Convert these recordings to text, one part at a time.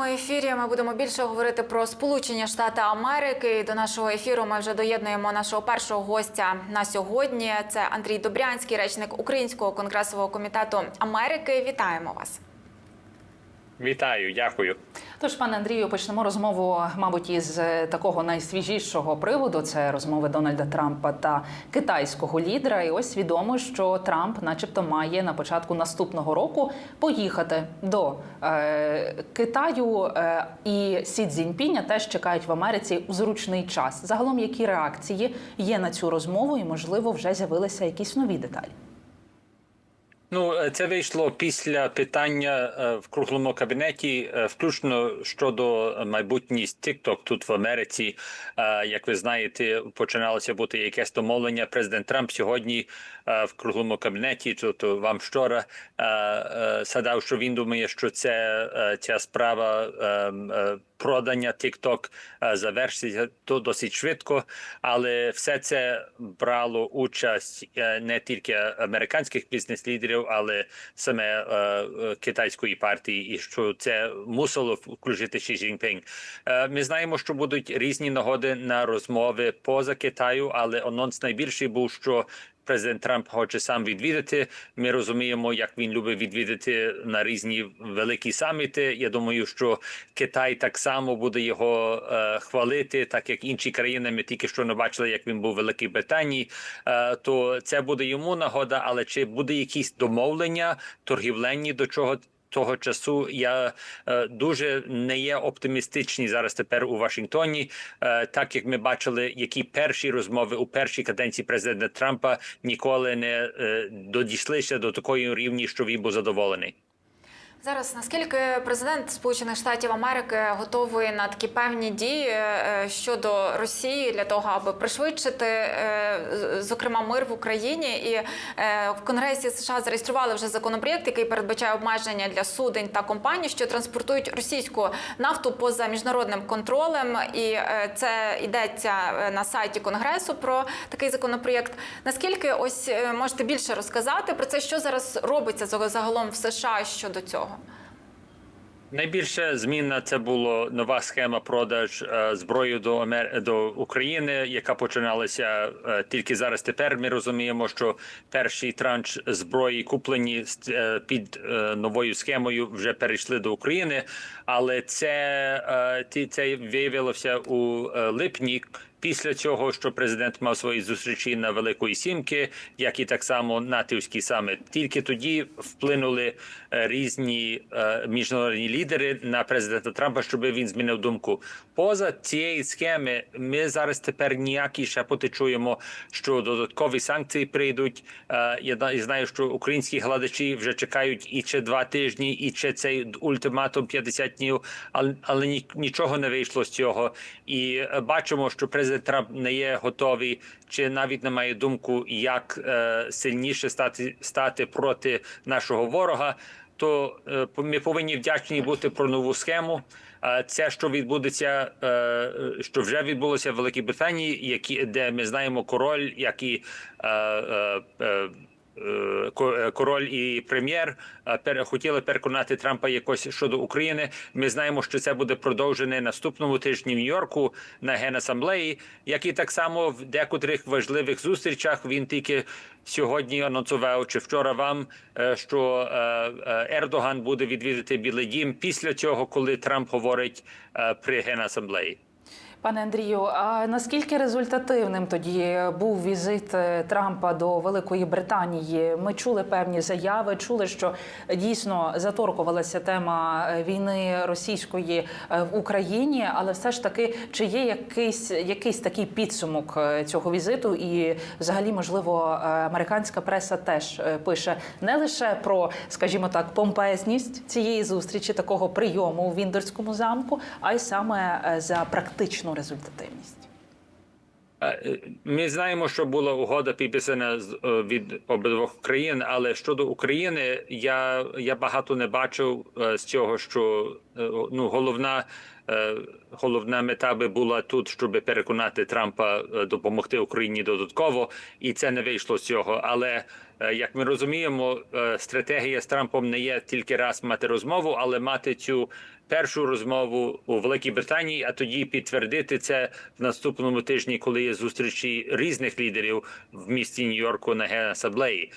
нашому ефірі ми будемо більше говорити про Сполучені Штати Америки. До нашого ефіру ми вже доєднуємо нашого першого гостя на сьогодні. Це Андрій Добрянський, речник Українського конгресового комітету Америки. Вітаємо вас. Вітаю, дякую. Тож, пане Андрію, почнемо розмову, мабуть, із е, такого найсвіжішого приводу. Це розмови Дональда Трампа та китайського лідера. І ось відомо, що Трамп, начебто, має на початку наступного року поїхати до е, Китаю. Е, і Сі Цзіньпіня теж чекають в Америці у зручний час. Загалом, які реакції є на цю розмову, і можливо вже з'явилися якісь нові деталі. Ну, е, це вийшло після питання е, в круглому кабінеті, е, включно щодо майбутність TikTok тут в Америці. Як ви знаєте, починалося бути якесь домовлення. Президент Трамп сьогодні в круглому кабінеті, тобто вам вчора сказав, що він думає, що це ця справа. Продання TikTok завершиться то досить швидко, але все це брало участь не тільки американських бізнес-лідерів, але саме е, е, китайської партії, і що це мусило включити Ші Цзіньпінь. Е, Ми знаємо, що будуть різні нагоди на розмови поза Китаю, але анонс найбільший був, що Президент Трамп хоче сам відвідати. Ми розуміємо, як він любить відвідати на різні великі саміти. Я думаю, що Китай так само буде його е, хвалити, так як інші країни. Ми тільки що не бачили, як він був в Великій Британії. Е, то це буде йому нагода. Але чи буде якісь домовлення торгівленні до чого? Того часу я е, дуже не є оптимістичний зараз тепер у Вашингтоні, е, так як ми бачили, які перші розмови у першій каденції президента Трампа ніколи не е, додійшлися до такої рівні, що він був задоволений. Зараз наскільки президент Сполучених Штатів Америки готовий на такі певні дії е, щодо Росії для того, аби пришвидшити, е, зокрема, мир в Україні, і е, в Конгресі США зареєстрували вже законопроєкт, який передбачає обмеження для судень та компаній, що транспортують російську нафту поза міжнародним контролем. І е, це йдеться е, на сайті Конгресу про такий законопроєкт. Наскільки ось е, можете більше розказати про це, що зараз робиться за- загалом в США щодо цього? Найбільша зміна це була нова схема продаж е, зброї до Амер... до України, яка починалася е, тільки зараз. Тепер ми розуміємо, що перший транш зброї куплені е, під новою схемою вже перейшли до України, але це, ті- це виявилося у липні. Після цього, що президент мав свої зустрічі на Великої Сімки, як і так само натівський саміт, тільки тоді вплинули е, різні е, міжнародні лідери на президента Трампа, щоб він змінив думку. Поза цієї схеми, ми зараз тепер ніякі шепоти чуємо, що додаткові санкції прийдуть. Е, Я знаю, що українські гладачі вже чекають і ще два тижні, і ще цей ультиматум 50 днів, але, але нічого не вийшло з цього. І бачимо, що президент Трамп не є готовий, чи навіть не має думку, як е, сильніше стати стати проти нашого ворога. То е, ми повинні вдячні бути про нову схему. А Це що відбудеться, е, е, що вже відбулося в Великій Британії, які де ми знаємо король, як е, е, е, е, е, король і прем'єр е, хотіли переконати Трампа якось щодо України. Ми знаємо, що це буде продовжене наступному тижні в Нью-Йорку на генасамблеї, як і так само в декотрих важливих зустрічах він тільки сьогодні анонсував чи вчора вам, е, що е, е, Ердоган буде відвідати Білий Дім після цього, коли Трамп говорить е, при генасамблеї. Пане Андрію, а наскільки результативним тоді був візит е, Трампа до Великої Британії? Ми чули певні заяви, чули, що дійсно заторкувалася тема е, війни російської е, в Україні, але все ж таки, чи є якийсь якийсь такий підсумок цього візиту? І, взагалі, можливо, американська преса теж пише не лише про, скажімо так, помпезність цієї зустрічі, такого прийому у Віндорському замку, а й саме за практичну результативність. Е, Ми знаємо, що була угода підписана е, від обидвох країн, але щодо України, я, я багато не бачив е, з цього, що ну головна. е, Головна мета би була тут, щоб переконати Трампа е, допомогти Україні додатково, і це не вийшло з цього. Але е, як ми розуміємо, е, стратегія з Трампом не є тільки раз мати розмову, але мати цю першу розмову у Великій Британії, а тоді підтвердити це в наступному тижні, коли є зустрічі різних лідерів в місті Нью-Йорку на генасаблеї.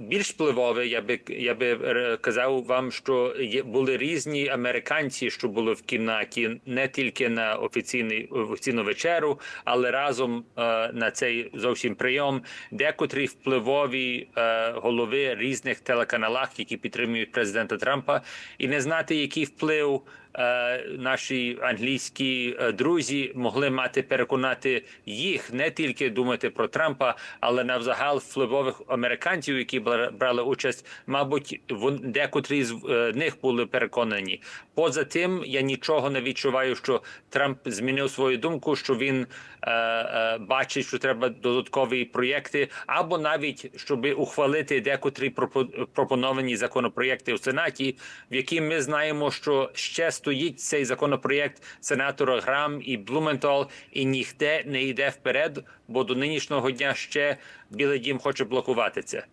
Більш впливове, я би я би е, казав вам, що є були різні американці, що були в кімнаті, не тільки на офіційний офіційну вечеру, але разом е, на цей зовсім прийом. Декотрі впливові е, голови різних телеканалах, які підтримують президента Трампа, і не знати, який вплив. Е, Наші англійські е, друзі могли мати переконати їх не тільки думати про Трампа, але навзагал впливових американців, які бра- брали участь, мабуть, декотрі з е, них були переконані. Поза тим, я нічого не відчуваю, що Трамп змінив свою думку, що він е, е, бачить, що треба додаткові проєкти, або навіть щоб ухвалити декотрі пропо- пропоновані законопроєкти в Сенаті, в які ми знаємо, що ще стоїть цей законопроєкт сенатора Грам і Блументол, і ніхто не йде вперед, бо до нинішнього дня ще Білий Дім хоче блокувати це.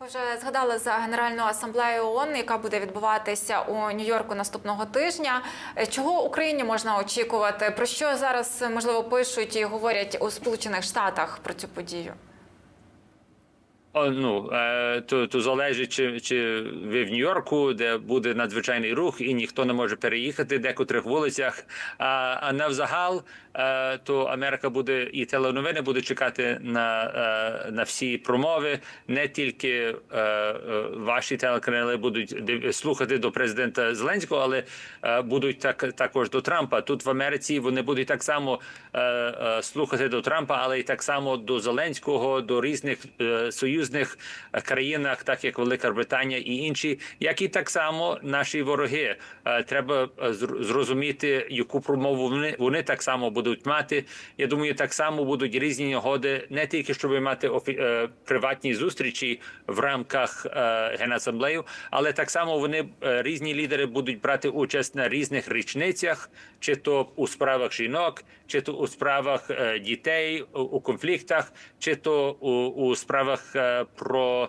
Вже згадали за Генеральну асамблею ООН, яка буде відбуватися у Нью-Йорку наступного тижня. Чого Україні можна очікувати? Про що зараз можливо пишуть і говорять у Сполучених Штатах про цю подію? Ну е, то, то залежить, чи, чи ви в Нью-Йорку, де буде надзвичайний рух, і ніхто не може переїхати декотрих вулицях. А, а навзагал, то Америка буде і теленовини буде чекати на, е, на всі промови. Не тільки е, е, ваші телеканали будуть слухати до президента Зеленського, але е, будуть так також до Трампа. Тут в Америці вони будуть так само е, е, слухати до Трампа, але й так само до Зеленського, до різних е, союзних країнах, так як Велика Британія і інші, як і так само наші вороги. Е, Треба е, зрозуміти, яку промову вони, вони так само будуть мати. Я думаю, так само будуть різні нагоди, не тільки щоб мати е, приватні зустрічі в рамках е, генасамблею, але так само вони е, різні лідери будуть брати участь на різних річницях, чи то у справах жінок, чи то у справах дітей у, конфліктах, чи то у, у справах про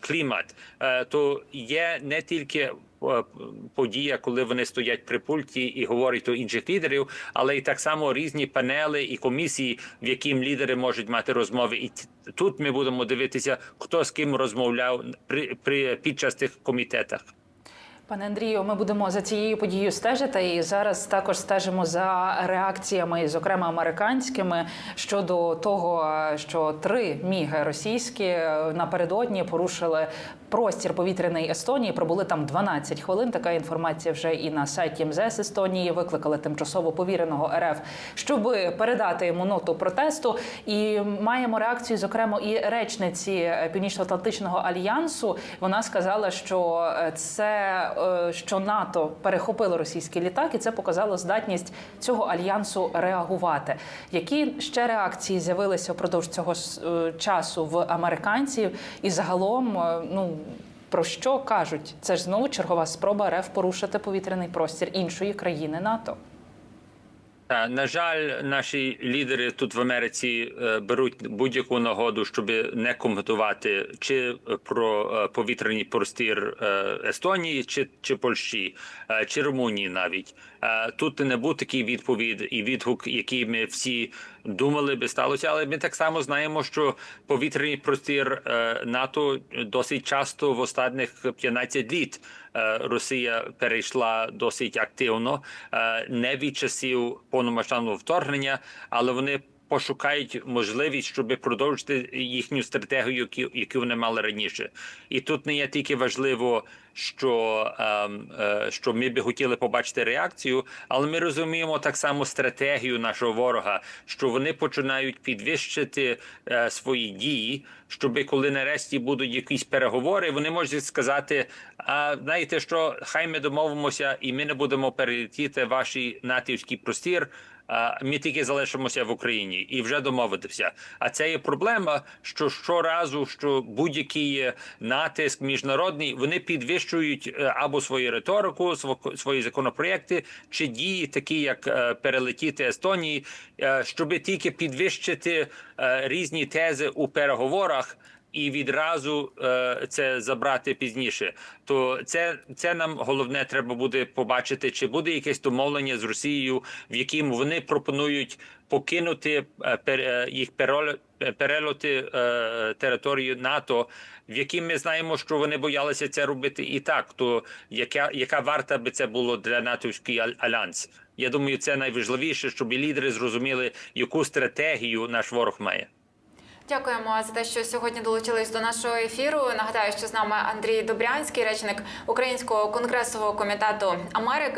клімат. То є не тільки подія, коли вони стоять при пульті і говорять до інших лідерів, але й так само різні панели і комісії, в яким лідери можуть мати розмови. І тут ми будемо дивитися, хто з ким розмовляв при, при під час тих комітетах. Пане Андрію, ми будемо за цією подією стежити і зараз також стежимо за реакціями, зокрема американськими, щодо того, що три міги російські напередодні порушили простір повітряний Естонії. Пробули там 12 хвилин. Така інформація вже і на сайті МЗС Естонії викликали тимчасово повіреного РФ, щоб передати йому ноту протесту. І маємо реакцію, зокрема, і речниці Північно-Атлантичного альянсу. Вона сказала, що е, це е, що НАТО перехопило російський літак, і це показало здатність цього альянсу реагувати. Які ще реакції з'явилися впродовж цього е, часу в американців? І загалом, е, ну про що кажуть? Це ж знову чергова спроба РФ порушити повітряний простір іншої країни НАТО. На жаль, наші лідери тут в Америці е, беруть будь-яку нагоду, щоб не коментувати чи про е, повітряний простір е, Естонії, чи, чи Польщі, чи Румунії навіть. Тут не був такий відповідь і відгук, який ми всі думали би сталося, але ми так само знаємо, що повітряний простір е, НАТО досить часто в останніх 15 літ е, Росія перейшла досить активно, е, не від часів повномасштабного вторгнення, але вони пошукають можливість, щоб продовжити їхню стратегію, яку, вони мали раніше. І тут не є тільки важливо, що, ем, е, що ми би хотіли побачити реакцію, але ми розуміємо так само стратегію нашого ворога, що вони починають підвищити е, свої дії, щоб коли нарешті будуть якісь переговори, вони можуть сказати: а знаєте, що хай ми домовимося, і ми не будемо перелетіти ваші натівський простір. Ми тільки залишимося в Україні і вже домовитися. А це є проблема, що щоразу, що будь-який натиск міжнародний, вони підвищують е, або свою риторику, сво- свої законопроекти чи дії, такі як е, перелетіти Естонії, е, щоб тільки підвищити різні тези у переговорах. І відразу е, це забрати пізніше. То це, це нам головне треба буде побачити, чи буде якесь домовлення з Росією, в якому вони пропонують покинути е, пер, е, їх перель- перельоти територію НАТО, в якій ми знаємо, що вони боялися це робити і так. То яка, яка варта би це було для натовський альянс? Я думаю, це найважливіше, щоб і лідери зрозуміли, яку стратегію наш ворог має. Дякуємо за те, що сьогодні долучились до нашого ефіру. Нагадаю, що з нами Андрій Добрянський, речник Українського конгресового комітету Америки.